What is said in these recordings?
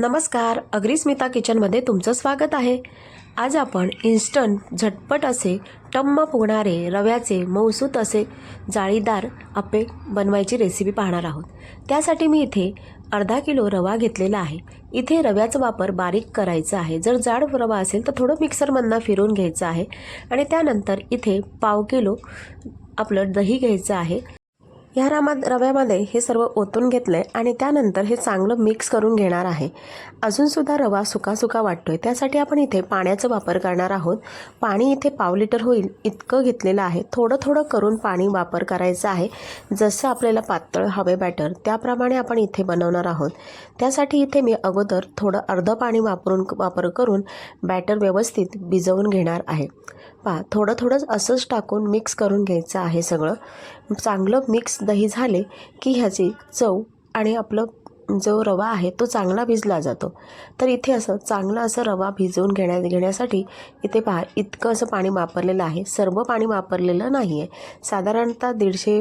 नमस्कार अग्रिस्मिता किचनमध्ये तुमचं स्वागत आहे. आज आपण इन्स्टंट झटपट असे टम्म फुगणारे रव्याचे मौसूत असे जाळीदार आप्पे बनवायची रेसिपी पाहणार आहोत. त्यासाठी मी इथे अर्धा किलो रवा घेतलेला आहे. इथे रव्याचा वापर बारीक करायचा आहे. जर जाड रवा असेल तर थोडं मिक्सरमधनं फिरून घ्यायचं आहे. आणि त्यानंतर इथे पाव किलो आपलं दही घ्यायचं आहे. ह्या रामा रव्यामध्ये हे सर्व ओतून घेतलं आहे आणि त्यानंतर हे चांगलं मिक्स करून घेणार आहे. अजूनसुद्धा रवा सुकासुका वाटतो आहे त्यासाठी आपण इथे पाण्याचा वापर करणार आहोत. पाणी इथे पाव लिटर होईल इतकं घेतलेलं आहे. थोडं थोडं करून पाणी वापर करायचं आहे. जसं आपल्याला पातळ हवे बॅटर त्याप्रमाणे आपण इथे बनवणार आहोत. त्यासाठी इथे मी अगोदर थोडं अर्धं पाणी वापरून वापर करून बॅटर व्यवस्थित भिजवून घेणार आहे. पहा थोडं थोडंच असंच टाकून मिक्स करून घ्यायचं आहे सगळं. चांगलं मिक्स दही झाले की ह्याची चव आणि आपलं जो रवा आहे तो चांगला भिजला जातो. तर इथे असं चांगलं असं रवा भिजवून घेण्या घेण्यासाठी इथे पहा इतकं असं पाणी वापरलेलं आहे. सर्व पाणी वापरलेलं नाही आहे साधारणतः दीडशे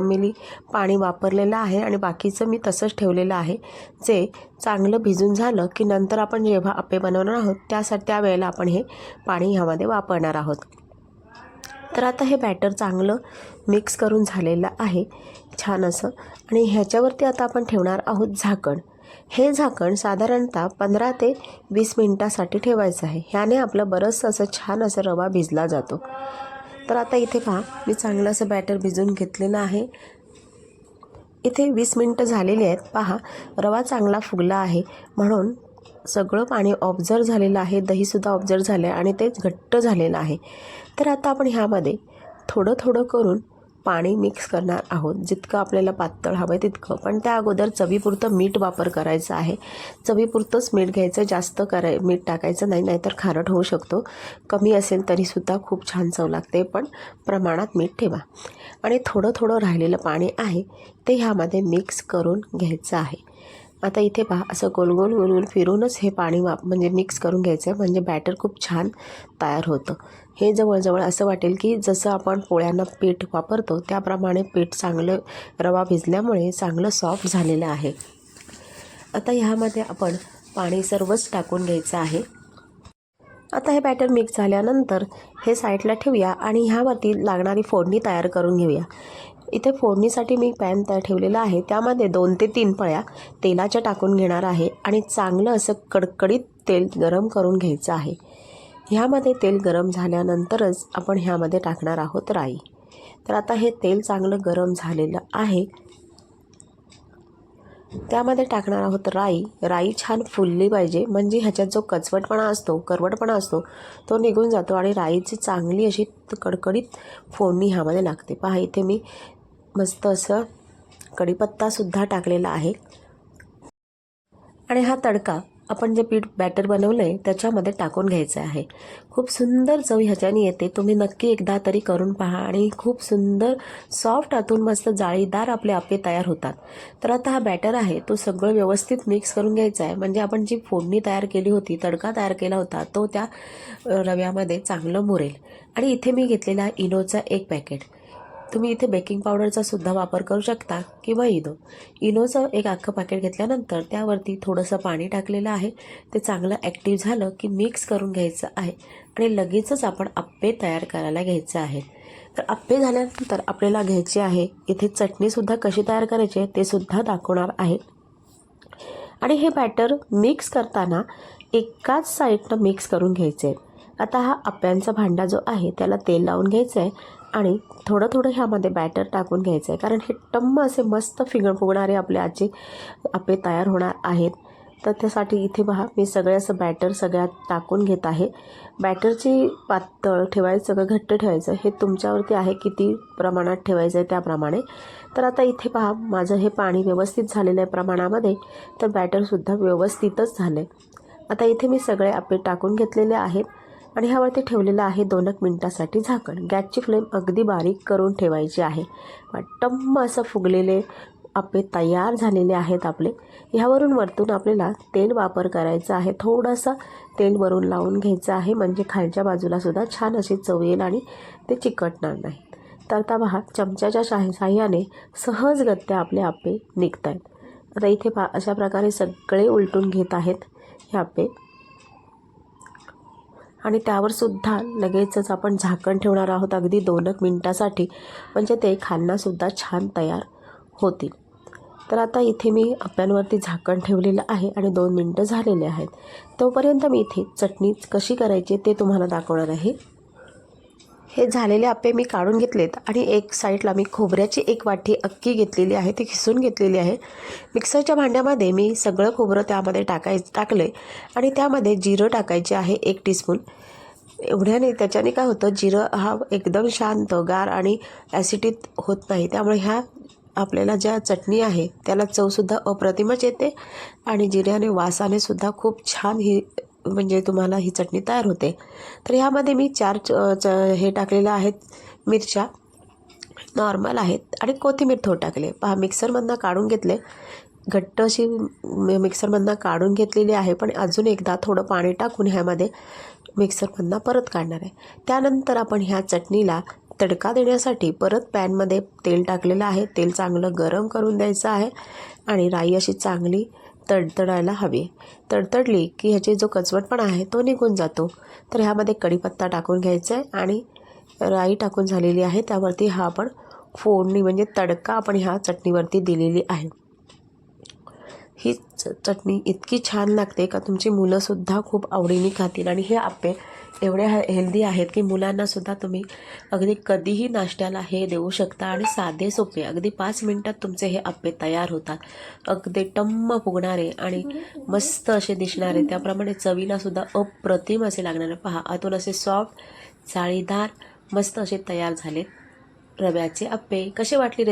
मिली पाणी वापरलेलं आहे आणि बाकीचं मी तसंच ठेवलेलं आहे. जे चांगलं भिजून झालं की नंतर आपण जेव्हा आप्पे बनवणार आहोत त्यासाठी त्यावेळेला आपण हे पाणी ह्यामध्ये वापरणार आहोत. तर आता हे बॅटर चांगलं मिक्स करून झालेलं आहे. छान असं. आणि ह्याच्यावरती आता आपण ठेवणार आहोत झाकण. हे झाकण साधारणतः पंधरा ते वीस मिनटासाठी ठेवायचं आहे. ह्याने आपलं बरंचसं असं छान असं रवा भिजला जातो. तर आता इथे पहा मी चांगलं असं बॅटर भिजून घेतलेलं आहे. इथे वीस मिनटं झालेली आहेत. पहा रवा चांगला फुगला आहे. म्हणून सगळं पाणी ऑब्झर्व झालेलं आहे. दहीसुद्धा ऑब्झर्व झालं आहे आणि ते घट्ट झालेलं आहे. तर आता आपण ह्यामध्ये थोडं थोडं करून पाणी मिक्स करणार आहोत. जितकं आपल्याला पातळ हवं आहे तितकं. पण त्या अगोदर चवीपुरतं मीठ वापर करायचं आहे. चवीपुरतंच मीठ घ्यायचं जास्त कराय मीठ टाकायचं नाही नाहीतर खारट होऊ शकतो. कमी असेल तरीसुद्धा खूप छान चव लागते पण प्रमाणात मीठ ठेवा. आणि थोडं थोडं राहिलेलं पाणी आहे ते ह्यामध्ये मिक्स करून घ्यायचं आहे. आता इथे पहा असं गोल गोल गोल गोल फिरूनच हे पाणी वाप म्हणजे मिक्स करून घ्यायचं आहे. म्हणजे बॅटर खूप छान तयार होतं. हे जवळजवळ असं वाटेल की जसं आपण पोळ्यांना पीठ वापरतो त्याप्रमाणे पीठ चांगलं रवा भिजल्यामुळे चांगलं सॉफ्ट झालेलं आहे. आता ह्यामध्ये आपण पाणी सर्वच टाकून घ्यायचं आहे. आता हे बॅटर मिक्स झाल्यानंतर हे साईडला ठेवूया आणि ह्यावरती लागणारी फोडणी तयार करून घेऊया. इथे फोडणीसाठी मी पॅन तयार ठेवलेला आहे. त्यामध्ये दोन ते तीन पळ्या तेलाच्या टाकून घेणार आहे आणि चांगलं असं कडकडीत तेल गरम करून घ्यायचं आहे. ह्यामध्ये तेल गरम झाल्यानंतरच आपण ह्यामध्ये टाकणार आहोत राई. तर आता हे तेल चांगलं गरम झालेलं आहे. त्यामध्ये टाकणार आहोत राई. राई छान फुलली पाहिजे. म्हणजे ह्याच्यात जो कचवटपणा असतो करवटपणा असतो तो निघून जातो आणि राईची चांगली अशी कडकडीत फोडणी ह्यामध्ये लागते. पहा इथे मी मस्त असं कढीपत्तासुद्धा टाकलेला आहे. आणि हा तडका आपण जे पीठ बॅटर बनवलं आहे त्याच्यामध्ये टाकून घ्यायचं आहे. खूप सुंदर चव ह्याच्याने येते. तुम्ही नक्की एकदा तरी करून पहा आणि खूप सुंदर सॉफ्ट आतून मस्त जाळीदार आपले आपे तयार होतात. तर आता हा बॅटर आहे तो सगळं व्यवस्थित मिक्स करून घ्यायचा आहे. म्हणजे आपण जी फोडणी तयार केली होती तडका तयार केला होता तो त्या रव्यामध्ये चांगलं मुरेल. आणि इथे मी घेतलेला इनोचा एक पॅकेट तुम्ही इथे बेकिंग पावडरचा सुद्धा वापर करू शकता किंवा इनो. इनोचं एक अख्खं पॅकेट घेतल्यानंतर त्यावरती थोडंसं पाणी टाकलेलं आहे. ते चांगलं ॲक्टिव्ह झालं की मिक्स करून घ्यायचं आहे. आणि लगेचच आपण आप्पे तयार करायला घ्यायचे आहे. तर आप्पे झाल्यानंतर आपल्याला घ्यायचे आहे इथे चटणीसुद्धा कशी तयार करायची आहे ते सुद्धा दाखवणार आहे. आणि हे बॅटर मिक्स करताना एकाच साईडनं मिक्स करून घ्यायचे. आहे आता हा आप्यांचा भांडा जो आहे त्याला तेल लावून घ्यायचं आहे आणि थोडं थोडं ह्यामध्ये बॅटर टाकून घ्यायचं आहे कारण हे टम्म असे मस्त फिंगर फुगणारे आपले आजचे आपे तयार होणार आहेत. तर त्यासाठी इथे पहा मी सगळे असं बॅटर सगळ्यात टाकून घेत आहे. बॅटरची पातळ ठेवायचं सगळं घट्ट ठेवायचं हे तुमच्यावरती आहे किती प्रमाणात ठेवायचं आहे त्याप्रमाणे. तर आता इथे पहा माझं हे पाणी व्यवस्थित झालेलं आहे प्रमाणामध्ये तर बॅटरसुद्धा व्यवस्थितच झालं आहे आता इथे मी सगळे आपे टाकून घेतलेले आहेत. आणि ह्यावरती ठेवलेलं आहे दोन एक मिनटासाठी झाकण. गॅसची फ्लेम अगदी बारीक करून ठेवायची आहे. टम्म असं फुगलेले आपे तयार झालेले आहेत आपले. ह्यावरून वरतून आपल्याला तेल वापर करायचा आहे. थोडंसं तेल वरून लावून घ्यायचं आहे. म्हणजे खालच्या बाजूलासुद्धा छान अशी चव येईल आणि ते चिकटणार नाही तर आता पहा चमच्याच्या शाही साह्याने सहजगत्या आपले आपे निघत आहेत आता इथे पा अशा प्रकारे सगळे उलटून घेत आहेत हे आप्पे. आणि त्यावरसुद्धा लगेचच आपण झाकण ठेवणार आहोत अगदी दोन एक मिनटासाठी. म्हणजे ते खालनासुद्धा छान तयार होतील. तर आता इथे मी आप्यांवरती झाकण ठेवलेलं आहे आणि दोन मिनटं झालेले आहेत. तोपर्यंत मी इथे चटणी कशी करायची ते तुम्हाला दाखवणार आहे. हे झालेले आप्पे मी काढून घेतलेत आणि एक साईडला मी खोबऱ्याची एक वाटी अक्की घेतलेली आहे ती खिसून घेतलेली आहे. मिक्सरच्या भांड्यामध्ये मी सगळं खोबरं त्यामध्ये टाकाय टाकलं आणि त्यामध्ये जिरं टाकायचे आहे एक टीस्पून. एवढ्याने त्याच्याने काय होतं जिरं हा एकदम शांत गार आणि ॲसिडित होत नाही. त्यामुळे ह्या आपल्याला ज्या चटणी आहे त्याला चवसुद्धा अप्रतिमच येते आणि जिऱ्याने वासाने सुद्धा खूप छान ही म्हणजे तुम्हाला ही चटणी तयार होते. तर ह्यामध्ये मी चार च च हे टाकलेलं आहेत. मिरच्या नॉर्मल आहेत. आणि कोथिंबीर थोड टाकले. पहा मिक्सरमधनं काढून घेतले. घट्ट अशी मिक्सरमधनं काढून घेतलेली आहे. पण अजून एकदा थोडं पाणी टाकून ह्यामध्ये मिक्सरमधनं परत काढणार आहे. त्यानंतर आपण ह्या चटणीला तडका देण्यासाठी परत पॅनमध्ये तेल टाकलेलं आहे. तेल चांगलं गरम करून द्यायचं आहे. आणि राई अशी चांगली तडतडायला हवी. तडतडली की ह्याचे जो कचवटपणा आहे तो निघून जातो. तर ह्यामध्ये कढीपत्ता टाकून घ्यायचा आहे आणि राई टाकून झालेली आहे. त्यावरती हा आपण फोडणी म्हणजे तडका आपण ह्या चटणीवरती दिलेली आहे. ही च चटणी इतकी छान लागते का तुमची मुलंसुद्धा खूप आवडीने खातील. आणि हे आप्पे एवढे हे हेल्दी आहेत की मुलांनासुद्धा तुम्ही अगदी कधीही नाश्त्याला हे देऊ शकता आणि साधे सोपे अगदी पाच मिनटात तुमचे हे आप्पे तयार होतात. अगदी टम्म फुगणारे आणि मस्त असे दिसणारे. त्याप्रमाणे चवीलासुद्धा अप्रतिम असे लागणारे. पहा आतून असे सॉफ्ट जाळीदार मस्त असे तयार झाले रव्याचे आप्पे कसे वाटले